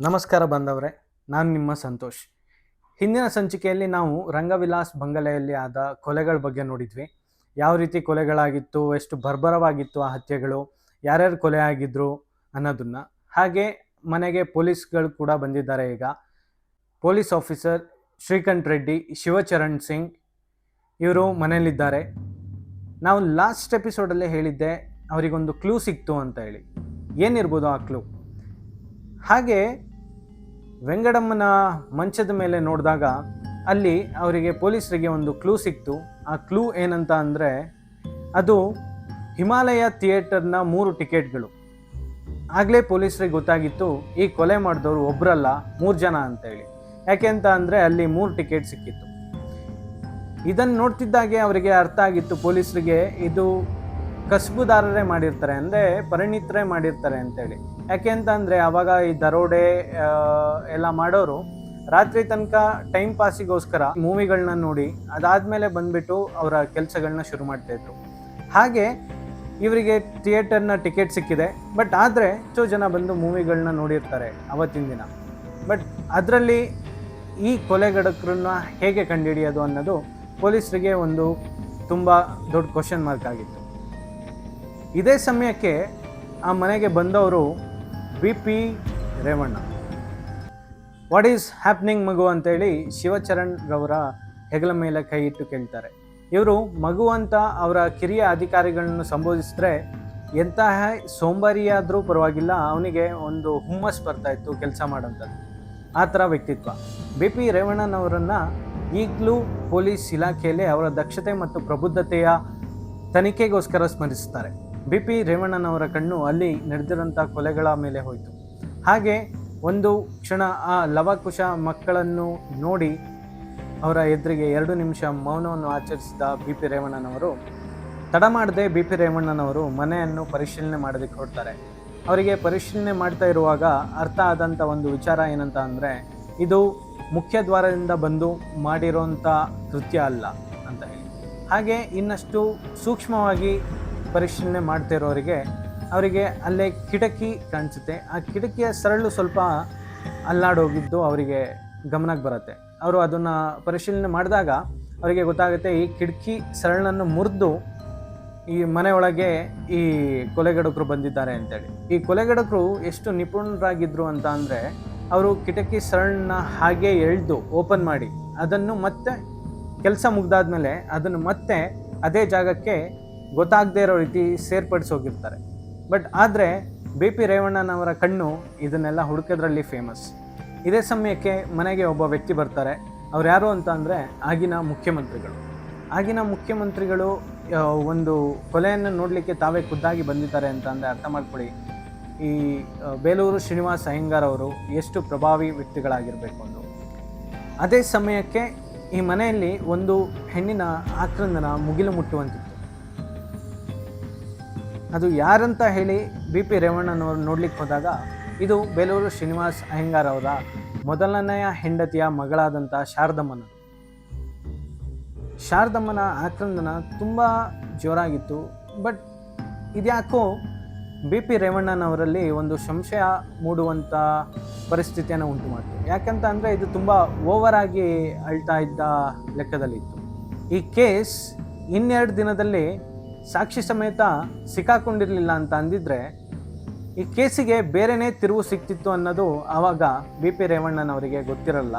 ನಮಸ್ಕಾರ ಬಂದವರೇ, ನಾನು ನಿಮ್ಮ ಸಂತೋಷ್. ಹಿಂದಿನ ಸಂಚಿಕೆಯಲ್ಲಿ ನಾವು ರಂಗವಿಲಾಸ್ ಬಂಗಲೆಯಲ್ಲಿ ಆದ ಕೊಲೆಗಳ ಬಗ್ಗೆ ನೋಡಿದ್ವಿ. ಯಾವ ರೀತಿ ಕೊಲೆಗಳಾಗಿತ್ತು, ಎಷ್ಟು ಬರ್ಬರವಾಗಿತ್ತು ಆ ಹತ್ಯೆಗಳು, ಯಾರ್ಯಾರು ಕೊಲೆ ಆಗಿದ್ರು ಅನ್ನೋದನ್ನ. ಹಾಗೆ ಮನೆಗೆ ಪೊಲೀಸ್ಗಳು ಕೂಡ ಬಂದಿದ್ದಾರೆ ಈಗ. ಪೊಲೀಸ್ ಆಫೀಸರ್ ಶ್ರೀಕಂಠ್ ರೆಡ್ಡಿ, ಶಿವಚರಣ್ ಸಿಂಗ್ ಇವರು ಮನೆಯಲ್ಲಿದ್ದಾರೆ. ನಾವು ಲಾಸ್ಟ್ ಎಪಿಸೋಡಲ್ಲೇ ಹೇಳಿದ್ದೆ, ಅವರಿಗೊಂದು ಕ್ಲೂ ಸಿಕ್ತು ಅಂತ ಹೇಳಿ. ಏನಿರ್ಬೋದು ಆ ಕ್ಲೂ? ಹಾಗೆ ವೆಂಗಡಮ್ಮನ ಮಂಚದ ಮೇಲೆ ನೋಡಿದಾಗ ಅಲ್ಲಿ ಅವರಿಗೆ ಪೊಲೀಸರಿಗೆ ಒಂದು ಕ್ಲೂ ಸಿಕ್ತು. ಆ ಕ್ಲೂ ಏನಂತ ಅಂದರೆ ಅದು ಹಿಮಾಲಯ ಥಿಯೇಟರ್ನ ಮೂರು ಟಿಕೆಟ್ಗಳು. ಆಗಲೇ ಪೊಲೀಸರಿಗೆ ಗೊತ್ತಾಗಿತ್ತು, ಈ ಕೊಲೆ ಮಾಡಿದವರು ಒಬ್ಬರಲ್ಲ ಮೂರು ಜನ ಅಂತೇಳಿ. ಯಾಕೆ ಅಂತ ಅಂದರೆ ಅಲ್ಲಿ ಮೂರು ಟಿಕೆಟ್ ಸಿಕ್ಕಿತ್ತು. ಇದನ್ನು ನೋಡ್ತಿದ್ದಾಗೆ ಅವರಿಗೆ ಅರ್ಥ ಆಗಿತ್ತು, ಪೊಲೀಸರಿಗೆ ಇದು ಕಸಬುದಾರರೇ ಮಾಡಿರ್ತಾರೆ, ಅಂದರೆ ಪರಿಣಿತರೇ ಮಾಡಿರ್ತಾರೆ ಅಂತೇಳಿ. ಯಾಕೆ ಅಂತಂದರೆ ಅವಾಗ ಈ ದರೋಡೆ ಎಲ್ಲ ಮಾಡೋರು ರಾತ್ರಿ ತನಕ ಟೈಮ್ ಪಾಸಿಗೋಸ್ಕರ ಮೂವಿಗಳನ್ನ ನೋಡಿ ಅದಾದಮೇಲೆ ಬಂದುಬಿಟ್ಟು ಅವರ ಕೆಲಸಗಳನ್ನ ಶುರು ಮಾಡ್ತಾಯಿದ್ರು ಹಾಗೆ ಇವರಿಗೆ ಥಿಯೇಟರ್ನ ಟಿಕೆಟ್ ಸಿಕ್ಕಿದೆ. ಬಟ್ ಆದರೆ ಎಷ್ಟೋ ಜನ ಬಂದು ಮೂವಿಗಳನ್ನ ನೋಡಿರ್ತಾರೆ ಅವತ್ತಿನ ದಿನ. ಬಟ್ ಅದರಲ್ಲಿ ಈ ಕೊಲೆಗಡಕರನ್ನ ಹೇಗೆ ಕಂಡುಹಿಡಿಯೋದು ಅನ್ನೋದು ಪೊಲೀಸರಿಗೆ ಒಂದು ತುಂಬ ದೊಡ್ಡ ಕ್ವಶನ್ ಮಾರ್ಕ್ ಆಗಿತ್ತು. ಇದೇ ಸಮಯಕ್ಕೆ ಆ ಮನೆಗೆ ಬಂದವರು B P Revanna. What is happening ಮಗು ಅಂತೇಳಿ ಶಿವಚರಣ್ ರವರ ಹೆಗಲ ಮೇಲೆ ಕೈ ಇಟ್ಟು ಕೇಳ್ತಾರೆ. ಇವರು ಮಗು ಅಂತ ಅವರ ಕಿರಿಯ ಅಧಿಕಾರಿಗಳನ್ನು ಸಂಬೋಧಿಸಿದ್ರೆ ಎಂತಹ ಸೋಂಬಾರಿಯಾದರೂ ಪರವಾಗಿಲ್ಲ, ಅವನಿಗೆ ಒಂದು ಹುಮ್ಮಸ್ ಬರ್ತಾ ಇತ್ತು ಕೆಲಸ ಮಾಡೋಂಥದ್ದು. ಆ ಥರ ವ್ಯಕ್ತಿತ್ವ. ಬಿ ಪಿ ರೇವಣ್ಣನವರನ್ನು ಈಗಲೂ ಪೊಲೀಸ್ ಇಲಾಖೆಯಲ್ಲಿ ಅವರ ದಕ್ಷತೆ ಮತ್ತು ಪ್ರಬುದ್ಧತೆಯ ತನಿಖೆಗೋಸ್ಕರ ಸ್ಮರಿಸ್ತಾರೆ. ಬಿ ಪಿ ರೇವಣ್ಣನವರ ಕಣ್ಣು ಅಲ್ಲಿ ನಡೆದಿರೋಂಥ ಕೊಲೆಗಳ ಮೇಲೆ ಹೋಯಿತು. ಹಾಗೆ ಒಂದು ಕ್ಷಣ ಆ ಲವಕುಶ ಮಕ್ಕಳನ್ನು ನೋಡಿ ಅವರ ಎದುರಿಗೆ ಎರಡು ನಿಮಿಷ ಮೌನವನ್ನು ಆಚರಿಸಿದ ಬಿ ಪಿ ರೇವಣ್ಣನವರು, ತಡ ಮಾಡದೆ ಬಿ ಪಿ ರೇವಣ್ಣನವರು ಮನೆಯನ್ನು ಪರಿಶೀಲನೆ ಮಾಡೋದಕ್ಕೆ ಹೊರಡ್ತಾರೆ ಅವರಿಗೆ ಪರಿಶೀಲನೆ ಮಾಡ್ತಾ ಇರುವಾಗ ಅರ್ಥ ಆದಂಥ ಒಂದು ವಿಚಾರ ಏನಂತ ಅಂದರೆ, ಇದು ಮುಖ್ಯ ದ್ವಾರದಿಂದ ಬಂದು ಮಾಡಿರೋಂಥ ಕೃತ್ಯ ಅಲ್ಲ ಅಂತ ಹೇಳಿ. ಹಾಗೆ ಇನ್ನಷ್ಟು ಸೂಕ್ಷ್ಮವಾಗಿ ಪರಿಶೀಲನೆ ಮಾಡ್ತಾ ಇರೋರಿಗೆ ಅವರಿಗೆ ಅಲ್ಲೇ ಕಿಟಕಿ ಕಾಣಿಸುತ್ತೆ. ಆ ಕಿಟಕಿಯ ಸರಳು ಸ್ವಲ್ಪ ಅಲ್ಲಾಡೋಗಿದ್ದು ಅವರಿಗೆ ಗಮನಕ್ಕೆ ಬರುತ್ತೆ. ಅವರು ಅದನ್ನು ಪರಿಶೀಲನೆ ಮಾಡಿದಾಗ ಅವರಿಗೆ ಗೊತ್ತಾಗುತ್ತೆ ಈ ಕಿಟಕಿ ಸರಳನ್ನು ಮುರಿದು ಈ ಮನೆಯೊಳಗೆ ಈ ಕೊಲೆಗಡಕರು ಬಂದಿದ್ದಾರೆ ಅಂತೇಳಿ. ಈ ಕೊಲೆಗಡಕರು ಎಷ್ಟು ನಿಪುಣರಾಗಿದ್ದರು ಅಂತ ಅಂದರೆ ಅವರು ಕಿಟಕಿ ಸರಳನ್ನ ಹಾಗೆ ಎಳೆದು ಓಪನ್ ಮಾಡಿ ಅದನ್ನು ಮತ್ತೆ ಕೆಲಸ ಮುಗ್ದಾದ್ಮೇಲೆ ಅದನ್ನು ಮತ್ತೆ ಅದೇ ಜಾಗಕ್ಕೆ ಗೊತ್ತಾಗದೇ ಇರೋ ರೀತಿ ಸೇರ್ಪಡಿಸೋಗಿರ್ತಾರೆ ಬಟ್ ಆದರೆ ಬಿ ಪಿ ರೇವಣ್ಣನವರ ಕಣ್ಣು ಇದನ್ನೆಲ್ಲ ಹುಡುಕೋದ್ರಲ್ಲಿ ಫೇಮಸ್ ಇದೇ ಸಮಯಕ್ಕೆ ಮನೆಗೆ ಒಬ್ಬ ವ್ಯಕ್ತಿ ಬರ್ತಾರೆ. ಅವ್ರು ಯಾರು ಅಂತ ಅಂದರೆ ಆಗಿನ ಮುಖ್ಯಮಂತ್ರಿಗಳು. ಆಗಿನ ಮುಖ್ಯಮಂತ್ರಿಗಳು ಒಂದು ಕೊಲೆಯನ್ನು ನೋಡಲಿಕ್ಕೆ ತಾವೇ ಖುದ್ದಾಗಿ ಬಂದಿದ್ದಾರೆ ಅಂತ ಅಂದರೆ ಅರ್ಥ ಮಾಡ್ಕೊಳ್ಳಿ. ಈ ಬೇಲೂರು ಶ್ರೀನಿವಾಸ್ ಅಯ್ಯಂಗಾರ್ ಅವರು ಎಷ್ಟು ಪ್ರಭಾವಿ ವ್ಯಕ್ತಿಗಳಾಗಿರಬೇಕು ಅಂದು ಅದೇ ಸಮಯಕ್ಕೆ ಈ ಮನೆಯಲ್ಲಿ ಒಂದು ಹೆಣ್ಣಿನ ಆಕ್ರಂದನ ಮುಗಿಲು ಮುಟ್ಟುವಂತಿತ್ತು. ಅದು ಯಾರಂತ ಹೇಳಿ ಬಿ ಪಿ ರೇವಣ್ಣನವರು ನೋಡ್ಲಿಕ್ಕೆ ಹೋದಾಗ, ಇದು ಬೇಲೂರು ಶ್ರೀನಿವಾಸ್ ಅಯ್ಯಂಗಾರ್ ಅವರ ಮೊದಲನೆಯ ಹೆಂಡತಿಯ ಮಗಳಾದಂಥ ಶಾರದಮ್ಮನ. ಶಾರದಮ್ಮನ ಆಕ್ರಂದನ ತುಂಬ ಜೋರಾಗಿತ್ತು, ಬಟ್ ಇದ್ಯಾಕೋ ಬಿ ಪಿ ರೇವಣ್ಣನವರಲ್ಲಿ ಒಂದು ಸಂಶಯ ಮೂಡುವಂಥ ಪರಿಸ್ಥಿತಿಯನ್ನು ಉಂಟು ಮಾಡಿತು. ಯಾಕಂತ ಅಂದರೆ ಇದು ತುಂಬ ಓವರ್ ಆಗಿ ಅಳ್ತಾ ಇದ್ದ ಲೆಕ್ಕದಲ್ಲಿತ್ತು. ಈ ಕೇಸ್ ಇನ್ನೆರಡು ದಿನದಲ್ಲಿ ಸಾಕ್ಷಿ ಸಮೇತ ಸಿಕ್ಕಾಕೊಂಡಿರಲಿಲ್ಲ ಅಂತ ಅಂದಿದ್ರೆ ಈ ಕೇಸಿಗೆ ಬೇರೆನೇ ತಿರುವು ಸಿಕ್ತಿತ್ತು ಅನ್ನೋದು ಆವಾಗ ಬಿ ಪಿ ರೇವಣ್ಣನವರಿಗೆ ಗೊತ್ತಿರಲ್ಲ.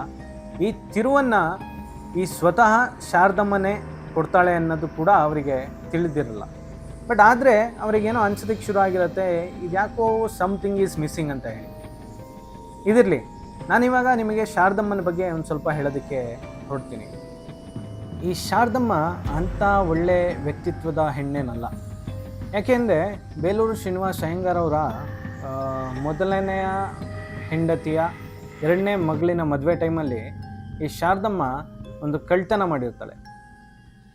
ಈ ತಿರುವನ್ನು ಈ ಸ್ವತಃ ಶಾರದಮ್ಮನೇ ಕೊಡ್ತಾಳೆ ಅನ್ನೋದು ಕೂಡ ಅವರಿಗೆ ತಿಳಿದಿರಲ್ಲ. ಬಟ್ ಆದರೆ ಅವರಿಗೇನೋ ಅನ್ಸೋದಕ್ಕೆ ಶುರು ಆಗಿರುತ್ತೆ, ಇದ್ಯಾಕೋ ಸಮಥಿಂಗ್ ಈಸ್ ಮಿಸ್ಸಿಂಗ್ ಅಂತ ಹೇಳಿ. ಇದಿರಲಿ, ನಾನಿವಾಗ ನಿಮಗೆ ಶಾರದಮ್ಮನ ಬಗ್ಗೆ ಒಂದು ಸ್ವಲ್ಪ ಹೇಳೋದಕ್ಕೆ ಹೊರಡ್ತೀನಿ. ಈ ಶಾರದಮ್ಮ ಅಂಥ ಒಳ್ಳೆ ವ್ಯಕ್ತಿತ್ವದ ಹೆಣ್ಣೇನಲ್ಲ. ಯಾಕೆಂದರೆ ಬೇಲೂರು ಶ್ರೀನಿವಾಸ್ ಅಯ್ಯಂಗಾರ್ ಅವರ ಆ, ಮೊದಲನೆಯ ಹೆಂಡತಿಯ ಎರಡನೇ ಮಗಳಿನ ಮದುವೆ ಟೈಮಲ್ಲಿ ಈ ಶಾರದಮ್ಮ ಒಂದು ಕಳ್ತನ ಮಾಡಿರ್ತಾಳೆ.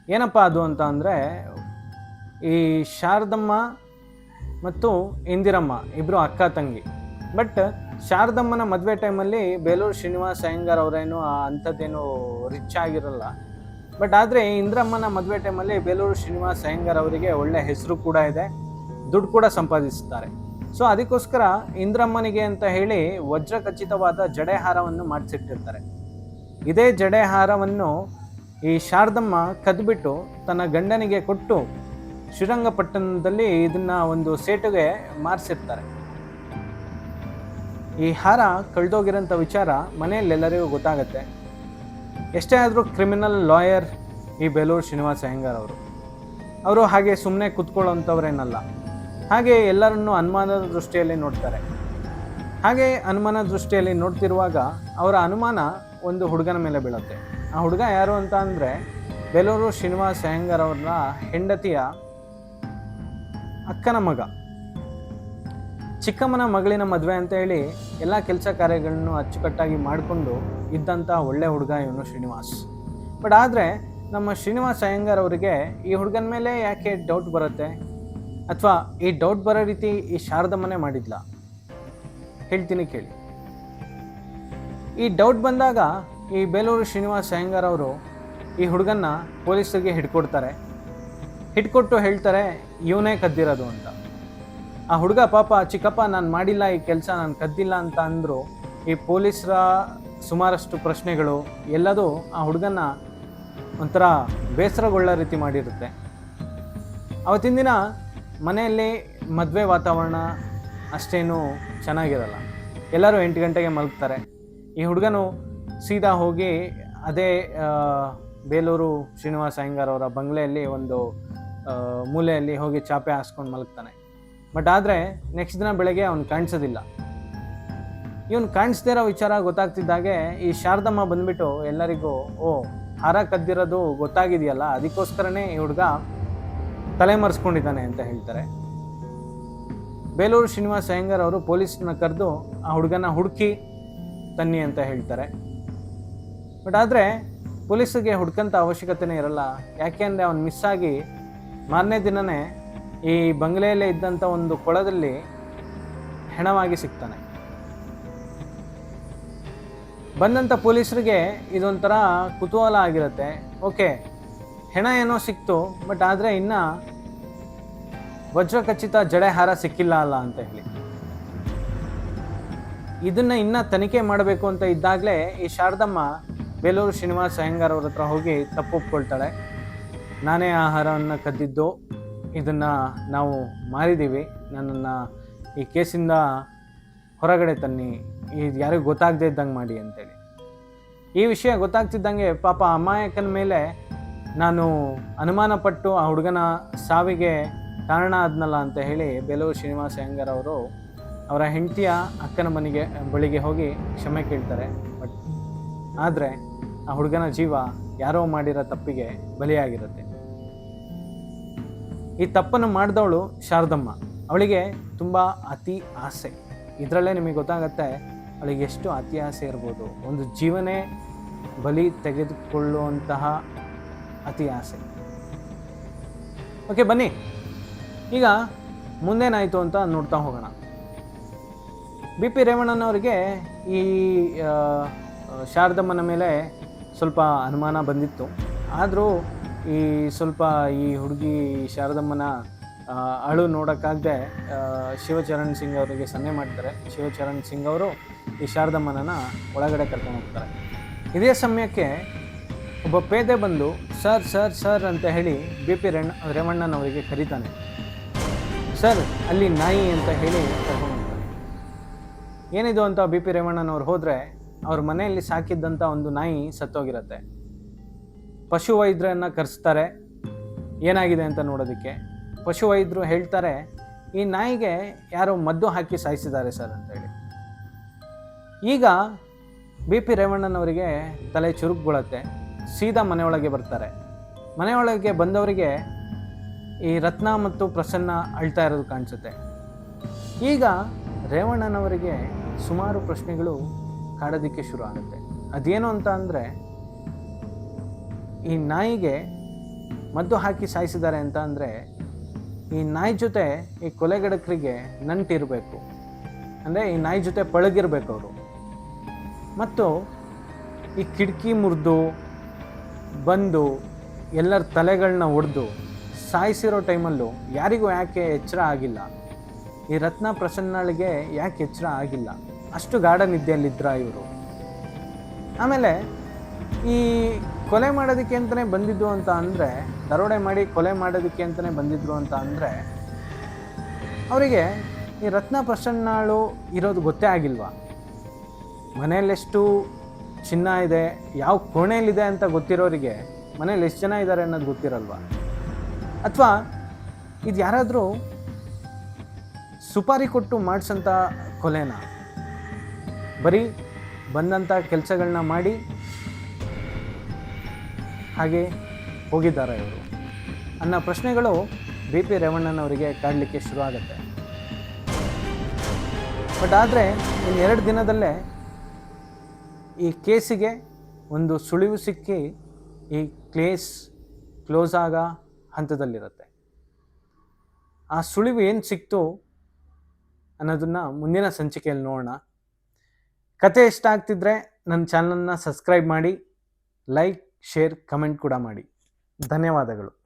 ಏನಪ್ಪ ಅದು ಅಂತ ಅಂದರೆ ಈ ಶಾರದಮ್ಮ ಮತ್ತು ಇಂದಿರಮ್ಮ ಇಬ್ಬರು ಅಕ್ಕ ತಂಗಿ. ಬಟ್ ಶಾರದಮ್ಮನ ಮದುವೆ ಟೈಮಲ್ಲಿ ಬೇಲೂರು ಶ್ರೀನಿವಾಸ್ ಅಯ್ಯಂಗಾರ್ ಅವರೇನು ಅಂಥದ್ದೇನು ರಿಚ್ ಆಗಿರಲ್ಲ. ಬಟ್ ಆದರೆ ಇಂದ್ರಮ್ಮನ ಮದುವೆ ಟೈಮಲ್ಲಿ ಬೇಲೂರು ಶ್ರೀನಿವಾಸ ಅಯ್ಯಂಗಾರ್ ಅವರಿಗೆ ಒಳ್ಳೆ ಹೆಸರು ಕೂಡ ಇದೆ. ದುಡ್ಡು ಕೂಡ ಸಂಪಾದಿಸುತ್ತಾರೆ ಸೊ ಅದಕ್ಕೋಸ್ಕರ ಇಂದ್ರಮ್ಮನಿಗೆ ಅಂತ ಹೇಳಿ ವಜ್ರ ಖಚಿತವಾದ ಜಡೆಹಾರವನ್ನು ಮಾಡಿಸಿಟ್ಟಿರ್ತಾರೆ. ಇದೇ ಜಡೆಹಾರವನ್ನು ಈ ಶಾರದಮ್ಮ ಕದ್ಬಿಟ್ಟು ತನ್ನ ಗಂಡನಿಗೆ ಕೊಟ್ಟು ಶ್ರೀರಂಗಪಟ್ಟಣದಲ್ಲಿ ಇದನ್ನ ಒಂದು ಸೇಟುಗೆ ಮಾರಿಸಿರ್ತಾರೆ. ಈ ಹಾರ ಕಳೆದೋಗಿರೋಂಥ ವಿಚಾರ ಮನೆಯಲ್ಲೆಲ್ಲರಿಗೂ ಗೊತ್ತಾಗುತ್ತೆ ಗೊತ್ತಾಗತ್ತೆ. ಎಷ್ಟೇ ಆದರೂ ಕ್ರಿಮಿನಲ್ ಲಾಯರ್ ಈ ಬೇಲೂರು ಶ್ರೀನಿವಾಸ ಅಯ್ಯಂಗಾರ್ ಅವರು. ಅವರು ಹಾಗೆ ಸುಮ್ಮನೆ ಕುತ್ಕೊಳ್ಳೋಂಥವ್ರೇನಲ್ಲ. ಹಾಗೆ ಎಲ್ಲರನ್ನೂ ಅನುಮಾನದ ದೃಷ್ಟಿಯಲ್ಲಿ ನೋಡ್ತಾರೆ. ಹಾಗೆ ಅನುಮಾನ ದೃಷ್ಟಿಯಲ್ಲಿ ನೋಡ್ತಿರುವಾಗ ಅವರ ಅನುಮಾನ ಒಂದು ಹುಡುಗನ ಮೇಲೆ ಬೀಳುತ್ತೆ. ಆ ಹುಡುಗ ಯಾರು ಅಂತ ಅಂದರೆ ಬೇಲೂರು ಶ್ರೀನಿವಾಸ ಅಯ್ಯಂಗಾರ್ ಅವರ ಹೆಂಡತಿಯ ಅಕ್ಕನ ಮಗ. ಚಿಕ್ಕಮ್ಮನ ಮಗಳಿನ ಮದುವೆ ಅಂತ ಹೇಳಿ ಎಲ್ಲ ಕೆಲಸ ಕಾರ್ಯಗಳನ್ನು ಅಚ್ಚುಕಟ್ಟಾಗಿ ಮಾಡಿಕೊಂಡು ಇದ್ದಂಥ ಒಳ್ಳೆ ಹುಡುಗ ಇವನು ಶ್ರೀನಿವಾಸ್. ಬಟ್ ಆದರೆ ನಮ್ಮ ಶ್ರೀನಿವಾಸ್ ಅಯ್ಯಂಗಾರ್ ಅವರಿಗೆ ಈ ಹುಡುಗನ ಮೇಲೆ ಯಾಕೆ ಡೌಟ್ ಬರುತ್ತೆ? ಅಥವಾ ಈ ಡೌಟ್ ಬರೋ ರೀತಿ ಈ ಶಾರದಮ್ಮನೇ ಮಾಡಿದ್ಲ? ಹೇಳ್ತೀನಿ ಕೇಳಿ. ಈ ಡೌಟ್ ಬಂದಾಗ ಈ ಬೇಲೂರು ಶ್ರೀನಿವಾಸ್ ಅಯ್ಯಂಗಾರ್ ಅವರು ಈ ಹುಡುಗನ್ನ ಪೊಲೀಸರಿಗೆ ಹಿಡ್ಕೊಡ್ತಾರೆ. ಹಿಡ್ಕೊಟ್ಟು ಹೇಳ್ತಾರೆ, ಇವನೇ ಕದ್ದಿರೋದು ಅಂತ. ಆ ಹುಡುಗ ಪಾಪ ಚಿಕ್ಕಪ್ಪ, ನಾನು ಮಾಡಿಲ್ಲ, ಈ ಕೆಲಸ ನಾನು ಕದ್ದಿಲ್ಲ ಅಂತ ಅಂದರು, ಈ ಪೊಲೀಸರ ಸುಮಾರಷ್ಟು ಪ್ರಶ್ನೆಗಳು ಎಲ್ಲದೂ ಆ ಹುಡುಗನ ಒಂಥರ ಬೇಸರಗೊಳ್ಳ ರೀತಿ ಮಾಡಿರುತ್ತೆ. ಅವತ್ತಿನ ದಿನ ಮನೆಯಲ್ಲಿ ಮದುವೆ ವಾತಾವರಣ ಅಷ್ಟೇನು ಚೆನ್ನಾಗಿರಲ್ಲ. ಎಲ್ಲರೂ ಎಂಟು ಗಂಟೆಗೆ ಮಲಗ್ತಾರೆ. ಈ ಹುಡುಗನು ಸೀದಾ ಹೋಗಿ ಅದೇ ಬೇಲೂರು ಶ್ರೀನಿವಾಸ ಅಯ್ಯಂಗಾರ್ ಅವರ ಬಂಗ್ಲೆಯಲ್ಲಿ ಒಂದು ಮೂಲೆಯಲ್ಲಿ ಹೋಗಿ ಚಾಪೆ ಹಾಸ್ಕೊಂಡು ಮಲಗ್ತಾನೆ. ಬಟ್ ಆದರೆ ನೆಕ್ಸ್ಟ್ ದಿನ ಬೆಳಗ್ಗೆ ಅವನು ಕಾಣಿಸೋದಿಲ್ಲ. ಇವನು ಕಾಣಿಸ್ದೇ ಇರೋ ವಿಚಾರ ಗೊತ್ತಾಗ್ತಿದ್ದಾಗೆ ಈ ಶಾರದಮ್ಮ ಬಂದ್ಬಿಟ್ಟು ಎಲ್ಲರಿಗೂ, ಓ, ಹಾರ ಕದ್ದಿರೋದು ಗೊತ್ತಾಗಿದೆಯಲ್ಲ, ಅದಕ್ಕೋಸ್ಕರನೇ ಈ ಹುಡುಗ ತಲೆಮರೆಸ್ಕೊಂಡಿದ್ದಾನೆ ಅಂತ ಹೇಳ್ತಾರೆ. ಬೇಲೂರು ಶ್ರೀನಿವಾಸ ಅಯ್ಯಂಗಾರ್ ಅವರು ಪೊಲೀಸ್ನ ಕರೆದು ಆ ಹುಡುಗನ ಹುಡುಕಿ ತನ್ನಿ ಅಂತ ಹೇಳ್ತಾರೆ. ಬಟ್ ಆದರೆ, ಪೊಲೀಸಿಗೆ ಹುಡ್ಕಂತ ಅವಶ್ಯಕತೆನೇ ಇರಲ್ಲ. ಯಾಕೆ ಅಂದರೆ ಅವ್ನು ಮಿಸ್ ಆಗಿ ಮಾರನೇ ದಿನನೇ ಈ ಬಂಗ್ಲೆಯಲ್ಲೇ ಇದ್ದಂಥ ಒಂದು ಕೊಳದಲ್ಲಿ ಹೆಣವಾಗಿ ಸಿಗ್ತಾನೆ. ಬಂದಂಥ ಪೊಲೀಸರಿಗೆ ಇದೊಂಥರ ಕುತೂಹಲ ಆಗಿರುತ್ತೆ. ಓಕೆ, ಹೆಣ ಏನೋ ಸಿಕ್ತು, ಬಟ್ ಆದರೆ ಇನ್ನು ವಜ್ರ ಖಚಿತ ಜಡೆ ಹಾರ ಸಿಕ್ಕಿಲ್ಲ ಅಲ್ಲ ಅಂತ ಹೇಳಿ. ಇದನ್ನ ಇನ್ನ ತನಿಖೆ ಮಾಡಬೇಕು ಅಂತ ಇದ್ದಾಗಲೇ ಈ ಶಾರದಮ್ಮ ಬೇಲೂರು ಶ್ರೀನಿವಾಸ ಅಯ್ಯಂಗಾರ್ ಅವ್ರ ಹತ್ರ ಹೋಗಿ ತಪ್ಪೊಪ್ಕೊಳ್ತಾಳೆ ನಾನೇ ಆಹಾರವನ್ನು ಕದ್ದಿದ್ದು ಇದನ್ನು ನಾವು ಮಾರಿದ್ದೀವಿ. ನನ್ನನ್ನು ಈ ಕೇಸಿಂದ ಹೊರಗಡೆ ತನ್ನಿ. ಇದು ಯಾರಿಗೂ ಗೊತ್ತಾಗದೇ ಇದ್ದಂಗೆ ಮಾಡಿ ಅಂತೇಳಿ. ಈ ವಿಷಯ ಗೊತ್ತಾಗ್ತಿದ್ದಂಗೆ ಪಾಪ ಅಮಾಯಕನ ಮೇಲೆ ನಾನು ಅನುಮಾನ ಪಟ್ಟು ಆ ಹುಡುಗನ ಸಾವಿಗೆ ಕಾರಣ ಆದ್ನಲ್ಲ ಅಂತ ಹೇಳಿ ಬೇಲೂರು ಶ್ರೀನಿವಾಸ ಅಯ್ಯಂಗಾರ್ ಅವರು ಅವರ ಹೆಂಡತಿಯ ಅಕ್ಕನ ಮನೆಗೆ, ಬಳಿಗೆ ಹೋಗಿ ಕ್ಷಮೆ ಕೇಳ್ತಾರೆ. ಬಟ್ ಆದರೆ ಆ ಹುಡುಗನ ಜೀವ ಯಾರೋ ಮಾಡಿರೋ ತಪ್ಪಿಗೆ ಬಲಿಯಾಗಿರುತ್ತೆ. ಈ ತಪ್ಪನ್ನು ಮಾಡಿದವಳು ಶಾರದಮ್ಮ. ಅವಳಿಗೆ ತುಂಬ ಅತಿ ಆಸೆ. ಇದರಲ್ಲೇ ನಿಮಗೆ ಗೊತ್ತಾಗತ್ತೆ, ಅವಳಿಗೆ ಎಷ್ಟು ಅತಿ ಆಸೆ ಇರ್ಬೋದು. ಒಂದು ಜೀವನೇ ಬಲಿ ತೆಗೆದುಕೊಳ್ಳುವಂತಹ ಅತಿ ಆಸೆ. ಓಕೆ, ಬನ್ನಿ. ಈಗ ಮುಂದೇನಾಯಿತು ಅಂತ ನೋಡ್ತಾ ಹೋಗೋಣ. ಬಿ ಪಿ ರೇವಣ್ಣನವರಿಗೆ ಈ ಶಾರದಮ್ಮನ ಮೇಲೆ ಸ್ವಲ್ಪ ಅನುಮಾನ ಬಂದಿತ್ತು. ಆದರೂ ಈ ಸ್ವಲ್ಪ ಈ ಹುಡುಗಿ ಶಾರದಮ್ಮನ ಅಳು ನೋಡೋಕ್ಕಾಗದೆ ಶಿವಚರಣ್ ಸಿಂಗ್ ಅವರಿಗೆ ಸನ್ನೆ ಮಾಡ್ತಾರೆ ಶಿವಚರಣ್ ಸಿಂಗ್ ಅವರು ಈ ಶಾರದಮ್ಮನನ್ನ ಒಳಗಡೆ ಕರ್ಕೊಂಡು ಹೋಗ್ತಾರೆ. ಇದೇ ಸಮಯಕ್ಕೆ ಒಬ್ಬ ಪೇದೆ ಬಂದು, ಸರ್ ಸರ್ ಸರ್ ಅಂತ ಹೇಳಿ ಬಿ ಪಿ ರೇಣ ರೇವಣ್ಣನವರಿಗೆ ಕರೀತಾನೆ. ಸರ್, ಅಲ್ಲಿ ನಾಯಿ ಅಂತ ಹೇಳಿ ಕರ್ಕೊಂಡು ಏನಿದು ಅಂತ ಬಿ ಪಿ ರೇವಣ್ಣನವ್ರು ಹೋದರೆ, ಅವ್ರ ಮನೆಯಲ್ಲಿ ಸಾಕಿದ್ದಂಥ ಒಂದು ನಾಯಿ ಸತ್ತೋಗಿರತ್ತೆ. ಪಶು ವೈದ್ಯರನ್ನು ಕರೆಸ್ತಾರೆ. ಏನಾಗಿದೆ ಅಂತ ನೋಡೋದಕ್ಕೆ. ಪಶುವೈದ್ಯರು ಹೇಳ್ತಾರೆ, ಈ ನಾಯಿಗೆ ಯಾರೋ ಮದ್ದು ಹಾಕಿ ಸಾಯಿಸಿದ್ದಾರೆ ಸರ್ ಅಂತೇಳಿ ಈಗ ಬಿ ಪಿ ರೇವಣ್ಣನವರಿಗೆ ತಲೆ ಚುರುಕುಗೊಳತ್ತೆ. ಸೀದಾ ಮನೆಯೊಳಗೆ ಬರ್ತಾರೆ. ಮನೆಯೊಳಗೆ ಬಂದವರಿಗೆ ಈ ರತ್ನ ಮತ್ತು ಪ್ರಸನ್ನ ಅಳ್ತಾ ಇರೋದು ಕಾಣಿಸುತ್ತೆ. ಈಗ ರೇವಣ್ಣನವರಿಗೆ ಸುಮಾರು ಪ್ರಶ್ನೆಗಳು ಕಾಡೋದಕ್ಕೆ ಶುರು ಆಗುತ್ತೆ. ಅದೇನು ಅಂತ ಅಂದರೆ ಈ ನಾಯಿಗೆ ಮದ್ದು ಹಾಕಿ ಸಾಯಿಸಿದ್ದಾರೆ ಅಂತ ಅಂದರೆ ಈ ನಾಯಿ ಜೊತೆ ಈ ಕೊಲೆಗಡಕರಿಗೆ ನಂಟಿರಬೇಕು ಅಂದರೆ ಈ ನಾಯಿ ಜೊತೆ ಪಳಗಿರ್ಬೇಕು ಅವರು. ಮತ್ತು ಈ ಕಿಟಕಿ ಮುರಿದು, ಬಂದು, ಎಲ್ಲರ ತಲೆಗಳನ್ನ ಒಡೆದು ಸಾಯಿಸಿರೋ ಟೈಮಲ್ಲೂ ಯಾರಿಗೂ ಯಾಕೆ ಎಚ್ಚರ ಆಗಿಲ್ಲ? ಈ ರತ್ನ ಪ್ರಸನ್ನಳಿಗೆ ಯಾಕೆ ಎಚ್ಚರ ಆಗಿಲ್ಲ? ಅಷ್ಟು ಗಾಢ ನಿದ್ದೆಯಲ್ಲಿದ್ರ ಇವರು? ಆಮೇಲೆ ಈ ಕೊಲೆ ಮಾಡೋದಕ್ಕೆ ಅಂತಲೇ ಬಂದಿದ್ದು ಅಂತ ಅಂದರೆ, ದರೋಡೆ ಮಾಡಿ ಕೊಲೆ ಮಾಡೋದಕ್ಕೆ ಅಂತಲೇ ಬಂದಿದ್ರು ಅಂತ ಅಂದರೆ, ಅವರಿಗೆ ಈ ರತ್ನ ಪ್ರಸನ್ನಾಳು ಇರೋದು ಗೊತ್ತೇ ಆಗಿಲ್ವಾ? ಮನೆಯಲ್ಲೆಷ್ಟು ಚಿನ್ನ ಇದೆ, ಯಾವ ಕೋಣೆಯಲ್ಲಿದೆ ಅಂತ ಗೊತ್ತಿರೋರಿಗೆ ಮನೇಲಿ ಎಷ್ಟು ಜನ ಇದ್ದಾರೆ ಅನ್ನೋದು ಗೊತ್ತಿರಲ್ವಾ? ಅಥವಾ ಇದು ಯಾರಾದರೂ ಸುಪಾರಿ ಕೊಟ್ಟು ಮಾಡಿಸಂಥ ಕೊಲೆನ? ಬರೀ ಬಂದಂಥ ಕೆಲಸಗಳನ್ನ ಮಾಡಿ ಹಾಗೆ ಹೋಗಿದ್ದಾರೆ ಇವರು. ಅನ್ನೋ ಪ್ರಶ್ನೆಗಳು ಬಿ ಪಿ ರೇವಣ್ಣನವರಿಗೆ ಕಾಡಲಿಕ್ಕೆ ಶುರುವಾಗುತ್ತೆ. ಬಟ್ ಆದರೆ ಇನ್ನು ಎರಡು ದಿನದಲ್ಲೇ ಈ ಕೇಸಿಗೆ ಒಂದು ಸುಳಿವು ಸಿಕ್ಕಿ ಈ ಕ್ಲೇಸ್ ಕ್ಲೋಸ್ ಆಗ ಹಂತದಲ್ಲಿರುತ್ತೆ. ಆ ಸುಳಿವು ಏನು ಸಿಕ್ತು ಅನ್ನೋದನ್ನು ಮುಂದಿನ ಸಂಚಿಕೆಯಲ್ಲಿ ನೋಡೋಣ. ಕತೆ ಇಷ್ಟ ಆಗ್ತಿದ್ರೆ ನನ್ನ ಚಾನಲನ್ನು ಸಬ್ಸ್ಕ್ರೈಬ್ ಮಾಡಿ, ಲೈಕ್ ಶೇರ್ ಕಮೆಂಟ್ ಕೂಡ ಮಾಡಿ. ಧನ್ಯವಾದಗಳು.